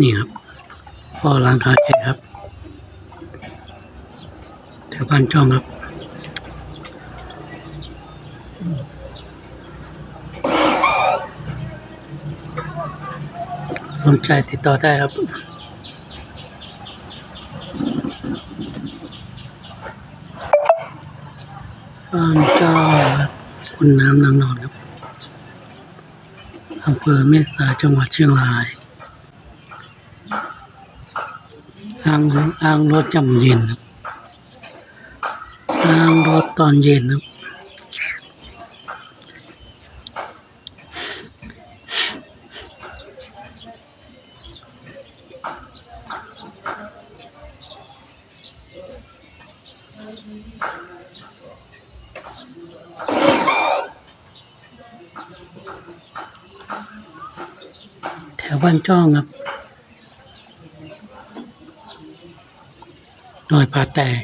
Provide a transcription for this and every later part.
นี่ครับพ่อร้านคาแก่ครับแถวบ้านจ้องครับสนใจติดต่อได้ครับบ้านจ้องครับคุณน้ำนางนอนครับอำเภอเมษาจังหวัดเชียงราย อ้างอ้างรถจำเย็นครับอ้างรถตอนเย็นครับแถวบ้านจ้องครับ น่อยผ่าแตก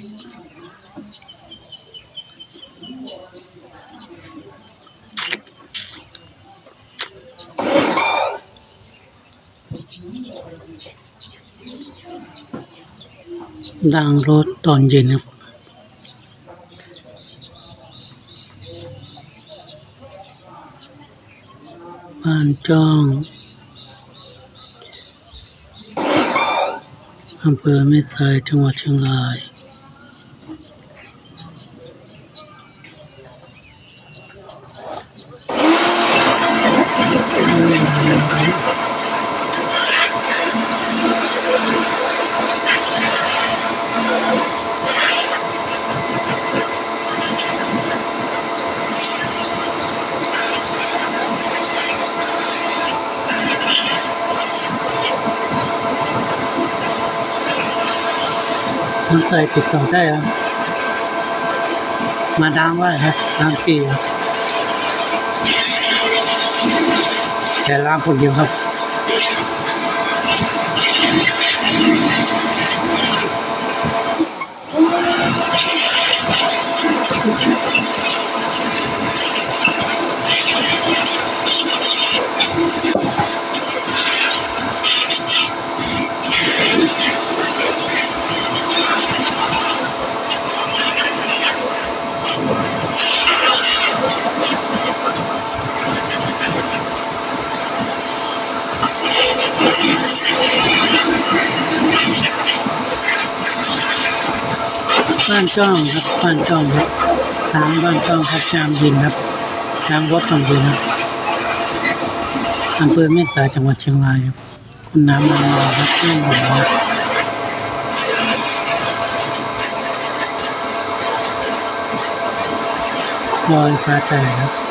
ดังรถตอนเย็นครับบ้านจ้อง อำเภอแม่สายจังหวัดเชียงราย สนใจติดต่อได้ครับมาดามว่าครับดามปีครับแต่ลามคนเดียวครับ บ้านจ้องครับบ้านจ้องครับทางบ้านจ้องครับชามดินครับชามวัดตองดินครับอำเภอแม่สายจังหวัดเชียงรายครับคุณน้ำนาครับเรื่องหัวครับลอยฟ้าแต่ครับ